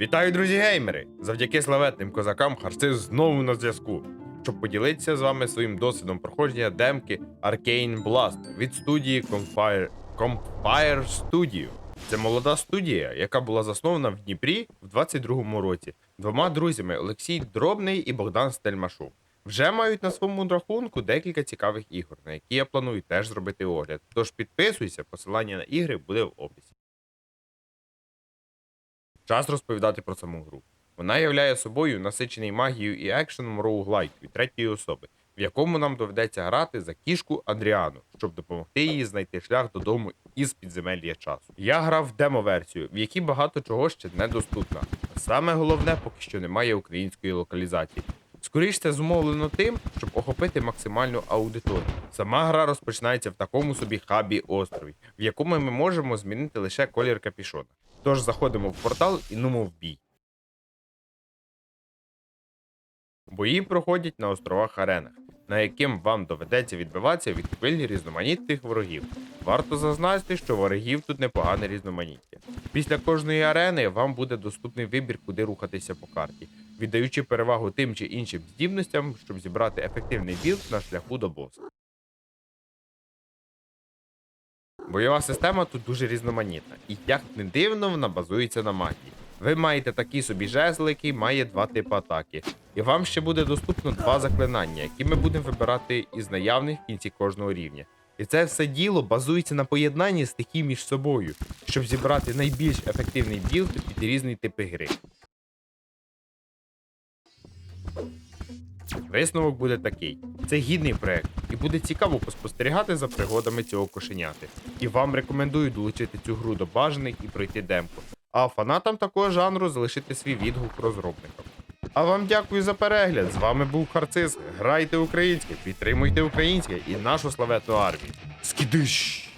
Вітаю, друзі геймери! Завдяки славетним козакам Харцис знову на зв'язку, щоб поділитися з вами своїм досвідом проходження демки Arcane Blast від студії Compire, Compire Studio. Це молода студія, яка була заснована в Дніпрі в 22-му році двома друзями Олексій Дробний і Богдан Стельмашов. Вже мають на своєму рахунку декілька цікавих ігор, на які я планую теж зробити огляд. Тож підписуйся, посилання на ігри буде в описі. Час розповідати про саму гру. Вона являє собою насичений магією і екшеном роуглайт від третьої особи, в якому нам доведеться грати за кішку Андріану, щоб допомогти їй знайти шлях додому із підземелля часу. Я грав демо-версію, в якій багато чого ще недоступно. Саме головне, поки що немає української локалізації. Скоріш це зумовлено тим, щоб охопити максимальну аудиторію. Сама гра розпочинається в такому собі хабі острові, в якому ми можемо змінити лише колір капішона. Тож заходимо в портал і нумо в бій. Бої проходять на островах аренах, на яким вам доведеться відбиватися від хвиль різноманітних ворогів. Варто зазначити, що ворогів тут непогане різноманіття. Після кожної арени вам буде доступний вибір, куди рухатися по карті, віддаючи перевагу тим чи іншим здібностям, щоб зібрати ефективний білд на шляху до боса. Бойова система тут дуже різноманітна, і як не дивно, вона базується на магії. Ви маєте такий собі жезл, який має два типи атаки, і вам ще буде доступно два заклинання, які ми будемо вибирати із наявних в кінці кожного рівня. І це все діло базується на поєднанні стихій між собою, щоб зібрати найбільш ефективний білд під різні типи гри. Висновок буде такий: це гідний проект, і буде цікаво поспостерігати за пригодами цього кошеняти. І вам рекомендую долучити цю гру до бажаних і пройти демку. А фанатам такого жанру залишити свій відгук розробникам. А вам дякую за перегляд. З вами був Харцис. Грайте українське, підтримуйте українське і нашу славетну армію. Скидиш!